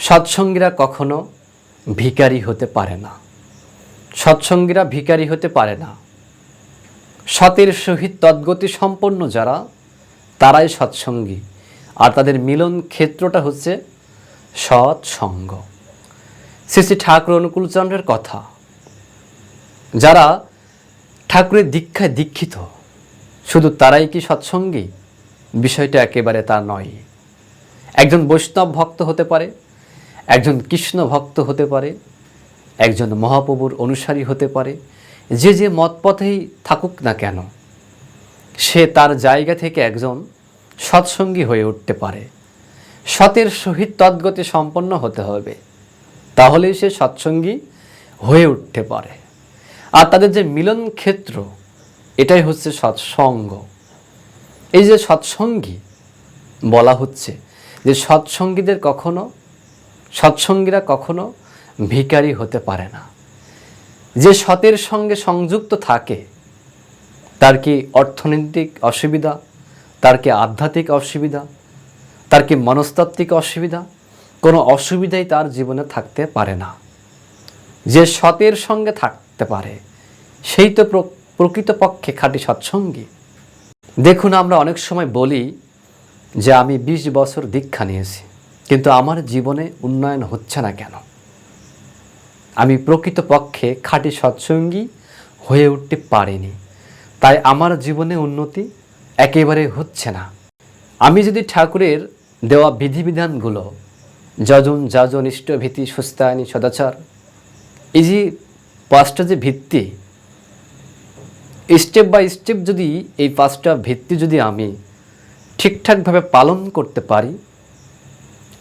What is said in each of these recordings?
সৎসঙ্গীরা কখনো ভিখারি হতে পারে না। সৎসঙ্গীরা ভিখারি হতে পারে না। সতের সহিত তদ্গতি সম্পন্ন যারা, তারাই সৎসঙ্গী। আর তাদের মিলন ক্ষেত্রটা হচ্ছে সৎসঙ্গ। শ্রী শ্রী ঠাকুর অনুকূলচন্দ্রের কথা। যারা ঠাকুরের দীক্ষায় দীক্ষিত, শুধু তারাই কি সৎসঙ্গী? বিষয়টা একেবারে তা নয়। একজন বৈষ্ণব ভক্ত হতে পারে একজন কৃষ্ণ ভক্ত হতে পারে, একজন মহাপ্রভুর অনুসারী হতে পারে, যে যে মতপথেই থাকুক না কেন, সে তার জায়গা থেকে একজন সৎসঙ্গী হয়ে উঠতে পারে। সতের সহিত তদ্গতি সম্পন্ন হতে হবে, তাহলেই সে সৎসঙ্গী হয়ে উঠতে পারে। আর তাদের যে মিলন ক্ষেত্র, এটাই হচ্ছে সৎসঙ্গ। এই যে সৎসঙ্গী বলা হচ্ছে, যে সৎসঙ্গীদের কখনো সৎসঙ্গীরা কখনো ভিখারি হতে পারে না। যে সতের সঙ্গে সংযুক্ত থাকে, তার কি অর্থনৈতিক অসুবিধা, তার কি আধ্যাত্মিক অসুবিধা, তার কি মনস্তাত্ত্বিক অসুবিধা, কোনো অসুবিধাই তার জীবনে থাকতে পারে না। যে সতের সঙ্গে থাকতে পারে, সেই তো প্র- প্রকৃতপক্ষে খাঁটি সৎসঙ্গী। দেখুন, আমরা অনেক সময় বলি যে, আমি ২০ বছর দীক্ষা নিয়েছি। কিন্তু আমার জীবনে উন্নয়ন হচ্ছে না কেন? আমি প্রকৃতপক্ষে খাঁটি সৎসঙ্গী হয়ে উঠতে পারিনি। তাই আমার জীবনে উন্নতি একেবারে হচ্ছে না। আমি যদি ঠাকুরের দেওয়া বিধিবিধানগুলো, যজন যাজন ইষ্টভীতি সুস্তায়নী সদাচার, এই যে পাঁচটা যে ভিত্তি স্টেপ বাই স্টেপ যদি এই পাঁচটা ভিত্তি যদি আমি ঠিকঠাকভাবে পালন করতে পারি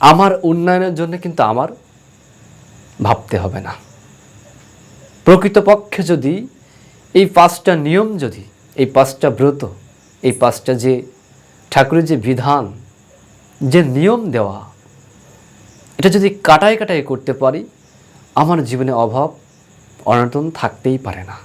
আমার উন্নয়নের জন্য কিন্তু আমার ভাবতে হবে না। প্রকৃতপক্ষে যদি এই পাঁচটা নিয়ম যদি, এই পাঁচটা ব্রত, এই পাঁচটা যে ঠাকুরের যে বিধান, যে নিয়ম দেওয়া, এটা যদি কাটায় কাটায় করতে পারি, আমার জীবনে অভাব, অনটন থাকতেই পারে না।